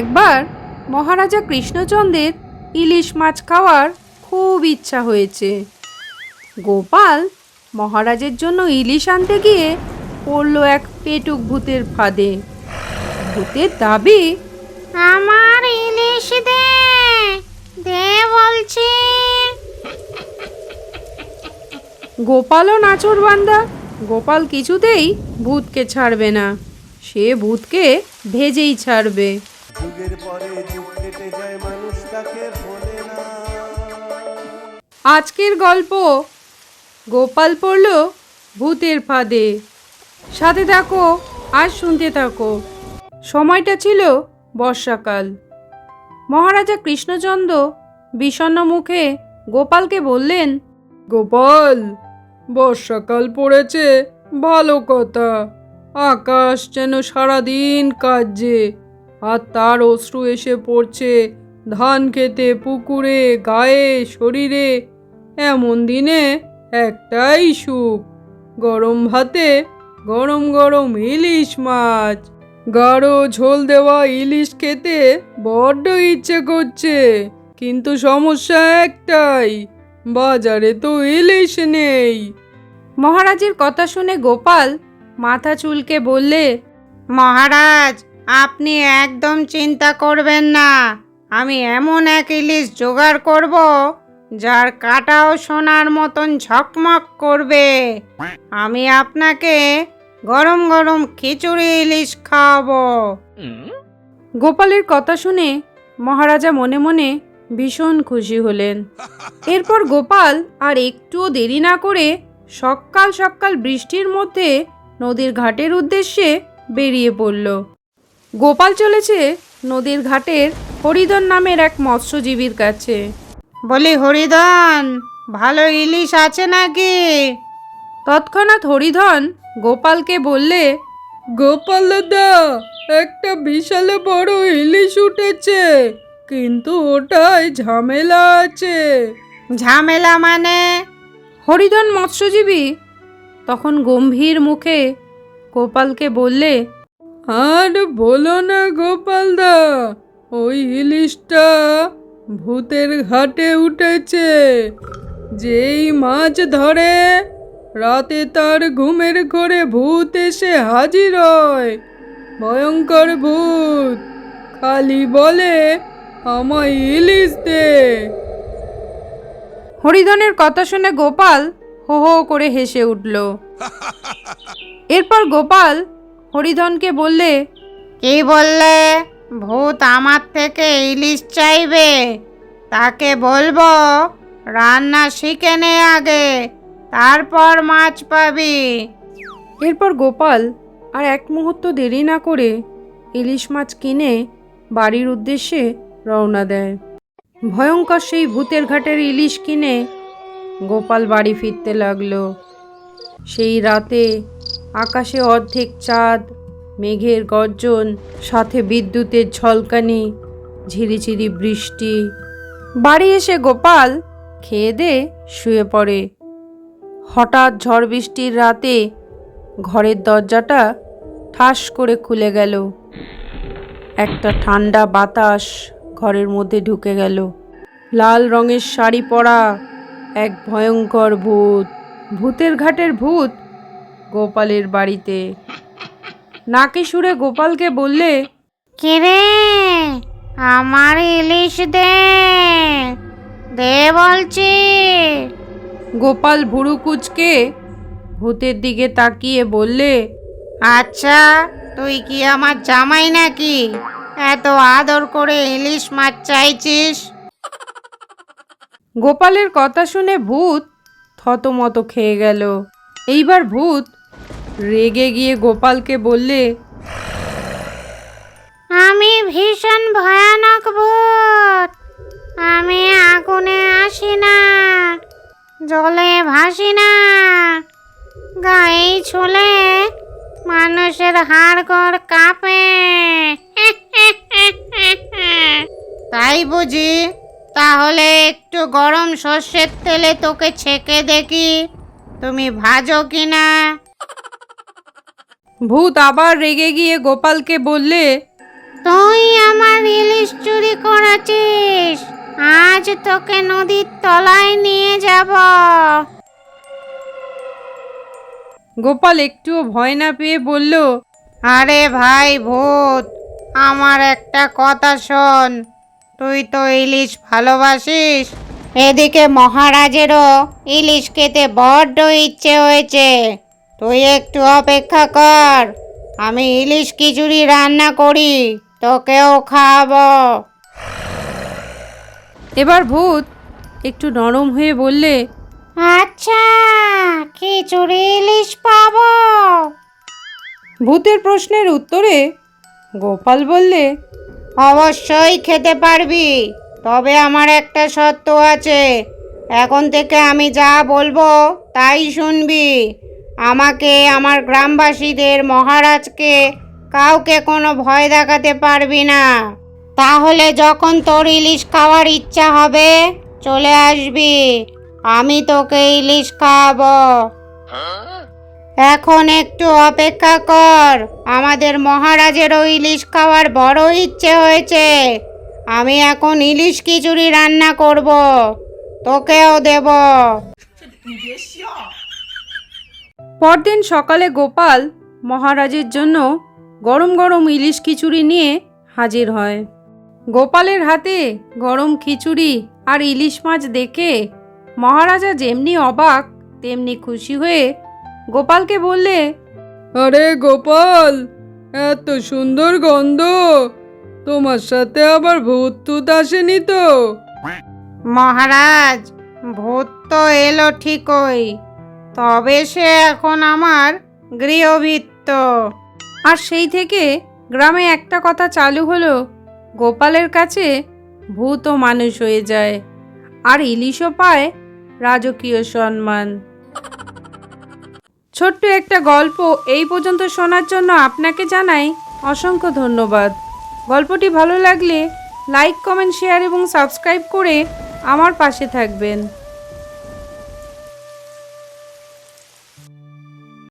একবার মহারাজা কৃষ্ণচন্দ্রের ইলিশ মাছ খাওয়ার খুব ইচ্ছা হয়েছে। গোপাল মহারাজের জন্য ইলিশ আনতে গিয়ে পড়ল এক পেটুক ভূতের ফাঁদে। ভূতের দাবি আমার ইলিশ দে দে বলছি। গোপালও নাচর বান্দা গোপাল কিছুতেই ভূতকে ছাড়বে না। সে ভূতকে ভেজেই ছাড়বে। যুগের পরে যুগ কেটে যায় মানুষ তাকে ভোলে না। আজকের গল্প গোপাল পড়ল ভূতের ফাঁদে। সাথে থাকো আর শুনতে থাকো। সময়টা ছিল বর্ষাকাল। মহারাজা কৃষ্ণচন্দ্র বিষণ্ন মুখে গোপালকে বললেন গোপাল বর্ষাকাল পড়েছে ভালো কথা। আকাশ যেন সারাদিন কাজে আর তার অশ্রু এসে পড়ছে। ধান খেতে, পুকুরে, গায়ে, শরীরে। এমন দিনে একটাই সুখ, গরম ভাতে গরম গরম ইলিশ মাছ। গাঢ় ঝোল দেওয়া ইলিশ খেতে বড্ড ইচ্ছে করছে, কিন্তু সমস্যা একটাই, বাজারে তো ইলিশ নেই। মহারাজের কথা শুনে গোপাল মাথা চুলকে বললে, মহারাজ আপনি একদম চিন্তা করবেন না। আমি এমন এক ইলিশ জোগাড় করব, যার কাটাও সোনার মতন ঝকমক করবে। আমি আপনাকে গরম গরম খিচুড়ি ইলিশ খাওয়াবো। গোপালের কথা শুনে মহারাজা মনে মনে ভীষণ খুশি হলেন। এরপর গোপাল আর একটুও দেরি না করে সকাল সকাল বৃষ্টির মধ্যে নদীর ঘাটের উদ্দেশ্যে বেরিয়ে পড়ল। গোপাল চলেছে নদীর ঘাটের হরিধন নামের এক মৎস্যজীবীর কাছে। বলি হরিধন ভালো ইলিশ আছে নাকি? তৎক্ষণাৎ হরিধন গোপালকে বললে গোপাল দাদা একটা বিশাল বড় ইলিশ উঠেছে কিন্তু ওটাই ঝামেলা আছে। ঝামেলা মানে? হরিধন মৎস্যজীবী তখন গম্ভীর মুখে গোপালকে বললে আর বলো না গোপালদা ওই ইলিশটা ভূতের ঘাটে উঠেছে। যেই মাছ ধরে রাতে তার ঘুমের ঘরে ভূত এসে হাজির হয়। ভয়ঙ্কর ভূত খালি বলে আমায় ইলিশ দে। হরিধনের কথা শুনে গোপাল হো হো করে হেসে উঠল। এরপর গোপাল হরিধনকে বললে কি বললে? ভূত আমার থেকে ইলিশ চাইবে। তাকে বলব রান্না শিখে নে আগে তারপর মাছ পাবি। এরপর গোপাল আর এক মুহূর্ত দেরি না করে ইলিশ মাছ কিনে বাড়ির উদ্দেশ্যে রওনা দেয়। ভয়ঙ্কর সেই ভূতের ঘাটের ইলিশ কিনে গোপাল বাড়ি ফিরতে লাগল। সেই রাতে আকাশে অর্ধেক চাঁদ, মেঘের গর্জন, সাথে বিদ্যুতের ঝলকানি, ঝিরিঝিরি বৃষ্টি। বাড়ি এসে গোপাল খেয়ে দে, শুয়ে পড়ে। হঠাৎ ঝড় বৃষ্টির রাতে ঘরের দরজাটা ঠাস করে খুলে গেল। একটা ঠান্ডা বাতাস ঘরের মধ্যে ঢুকে গেল। লাল রঙের শাড়ি পরা এক ভয়ঙ্কর ভূত। ভূতের ঘাটের ভূত গোপালের বাড়িতে। নাকি সুরে গোপালকে বললে কিরে আমার ইলিশ দে। দে বলছি। গোপাল ভুরু কুচকে ভূতের দিকে তাকিয়ে বললে আচ্ছা তুই কি আমার জামাই নাকি? এত আদর করে ইলিশ মাছ চাইছিস? গোপালের কথা শুনে ভূত থতমত খেয়ে গেল। এইবার ভূত রেগে গিয়ে গোপালকে বললে আমি ভীষণ ভয়ানক ভূত। আমি আগুনে আসি না জলে ভাসি না। গায়ে ছুলে মানুষের হাড়গড় কাঁপে। তাই বুঝি? তাহলে একটু গরম সর্ষের তেলে তোকে ছেঁকে দেখি। তুমি ভাজো কিনা? ভূত আবার রেগে গিয়ে গোপালকে বললে তুই আমার ইলিশ চুরি করেছিস। আজ তোকে নদীর তলায় নিয়ে যাব। গোপাল একটুও ভয় না পেয়ে বলল আরে ভাই ভূত আমার একটা কথা শোন। তুই তো ইলিশ ভালোবাসিস। এদিকে মহারাজেরও ইলিশ খেতে বড্ড ইচ্ছে হয়েছে। তুই একটু অপেক্ষা কর। আমি ইলিশ খিচুড়ি রান্না করি তোকেও খাওয়াবো। এবার ভূত একটু নরম হয়ে বললে আচ্ছা খিচুড়ি ইলিশ পাবো। ভূতের প্রশ্নের উত্তরে গোপাল বললে অবশ্যই খেতে পারবি তবে আমার একটা শর্ত আছে। এখন থেকে আমি যা বলব তাই শুনবি। আমাকে, আমার গ্রামবাসীদের, মহারাজকে কাউকে কোনো ভয় দেখাতে পারবি না। তাহলে যখন তোর ইলিশ খাওয়ার ইচ্ছা হবে, চলে আসবি। আমি তোকে ইলিশ খাওয়াবো। এখন একটু অপেক্ষা কর। আমাদের মহারাজেরও ইলিশ খাওয়ার বড় ইচ্ছে হয়েছে। আমি এখন ইলিশ খিচুড়ি রান্না করব। তোকেও দেব। পরদিন সকালে গোপাল মহারাজের জন্য গরম গরম ইলিশ খিচুড়ি নিয়ে হাজির হয়। গোপালের হাতে গরম খিচুড়ি আর ইলিশ মাছ দেখে মহারাজা যেমনি অবাক, তেমনি খুশি হয়ে গোপালকে বললে, আরে গোপাল, এত সুন্দর গন্ধ! তোমার সাথে আবার ভূত টুত আসেনি তো? মহারাজ, ভূত তো এলো ঠিকই। তবে সে এখন আমার গৃহভৃত্ত আর সেই থেকে গ্রামে একটা কথা চালু হলো, গোপালের কাছে ভূত মানুষ হয়ে যায়, আর ইলিশও পায় রাজকীয় সম্মান। ছোট্ট একটা গল্প এই পর্যন্ত শোনার জন্য আপনাকে জানাই অসংখ্য ধন্যবাদ। গল্পটি ভালো লাগলে লাইক, কমেন্ট, শেয়ার এবং সাবস্ক্রাইব করে আমার পাশে থাকবেন।